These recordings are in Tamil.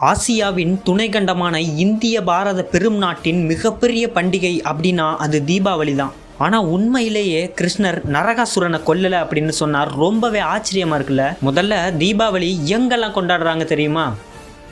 ஆசியாவின் துணைக்கண்டமான இந்திய பாரத பெரும் நாட்டின் மிகப்பெரிய பண்டிகை அப்படின்னா அது தீபாவளி தான். ஆனால் உண்மையிலேயே கிருஷ்ணர் நரகாசுரனை கொல்லலை அப்படின்னு சொன்னார் ரொம்பவே ஆச்சரியமாக இருக்குல்ல? முதல்ல தீபாவளி எங்கெல்லாம் கொண்டாடுறாங்க தெரியுமா?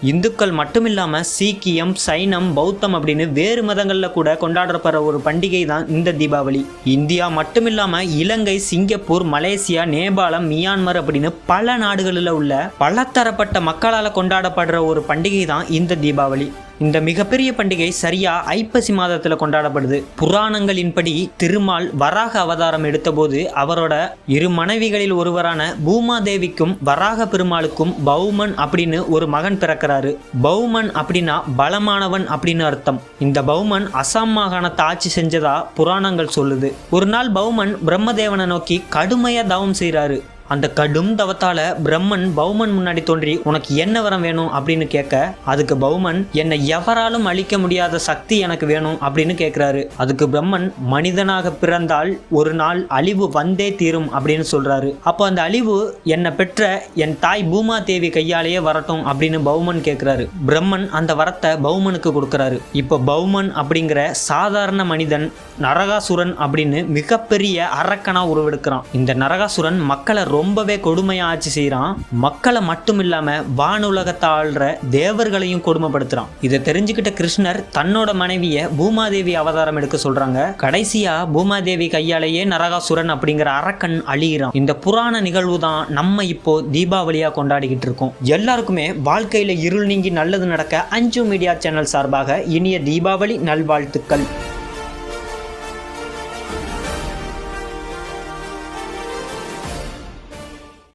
இந்துக்கள் மட்டும் இல்லாமல் சீக்கியம் சைனம் பௌத்தம் அப்படின்னு வேறு மதங்களில் கூட கொண்டாடப்படுற ஒரு பண்டிகை தான் இந்த தீபாவளி. இந்தியா மட்டும் இல்லாமல் Ilangai Singapore Malaysia Nepal Myanmar அப்படின்னு பல நாடுகளில் உள்ள பலதரப்பட்ட மக்களால் கொண்டாடப்படுற ஒரு பண்டிகை தான் இந்த தீபாவளி. இந்த மிகப்பெரிய பண்டிகை சரியா ஐப்பசி மாதத்தில் கொண்டாடப்படுது. புராணங்களின்படி திருமால் வராக அவதாரம் எடுத்தபோது அவரோட இரு மனைவிகளில் ஒருவரான பூமாதேவிக்கும் வராக பெருமாளுக்கும் பௌமன் அப்படின்னு ஒரு மகன் பிறக்கிறாரு. பௌமன் அப்படின்னா பலமானவன் அப்படின்னு அர்த்தம். இந்த பௌமன் அசாம் மாகாணத்தை ஆட்சி செஞ்சதா புராணங்கள் சொல்லுது. ஒரு நாள் பௌமன் பிரம்மதேவனை நோக்கி கடுமையா தவம் செய்கிறாரு அந்த கடும் தவத்தால பிரம்மன் பௌமன் முன்னாடி தோன்றி உனக்கு என்ன வரம் வேணும்? அப்படின்னு கேட்க அதுக்கு பௌமன் என்னை எவராலும் அழிக்க முடியாத சக்தி எனக்கு வேணும் அப்படின்னு கேட்கிறாரு. அதுக்கு பிரம்மன் மனிதனாக பிறந்தால் ஒரு நாள் அழிவு வந்தே தீரும் அப்படின்னு சொல்றாரு. அப்போ அந்த அழிவு என்னை பெற்ற என் தாய் பூமா தேவி கையாலேயே வரட்டும் அப்படின்னு பௌமன் கேட்கிறாரு. பிரம்மன் அந்த வரத்தை பௌமனுக்கு கொடுக்கறாரு. இப்போ பௌமன் அப்படிங்கிற சாதாரண மனிதன் நரகாசுரன் அப்படின்னு மிகப்பெரிய அரக்கனா உருவெடுக்கிறான். இந்த நரகாசுரன் மக்களை ரொம்பவே கொடுமையா ஆட்சி செய்கிறான் மக்களை மட்டும் இல்லாமல் வானுலகத்தை ஆள்ற தேவர்களையும் கொடுமைப்படுத்துறான். இதை தெரிஞ்சுக்கிட்ட கிருஷ்ணர் தன்னோட மனைவியை பூமாதேவி அவதாரம் எடுக்க சொல்கிறாங்க கடைசியாக பூமாதேவி கையாலேயே நரகாசுரன் அப்படிங்கிற அரக்கன் அழிகிறான். இந்த புராண நிகழ்வு தான் நம்ம இப்போ தீபாவளியாக கொண்டாடிக்கிட்டு இருக்கோம். எல்லாருக்குமே வாழ்க்கையில் இருள் நீங்கி நல்லது நடக்க அஞ்சு மீடியா சேனல் சார்பாக இனிய தீபாவளி நல்வாழ்த்துக்கள்.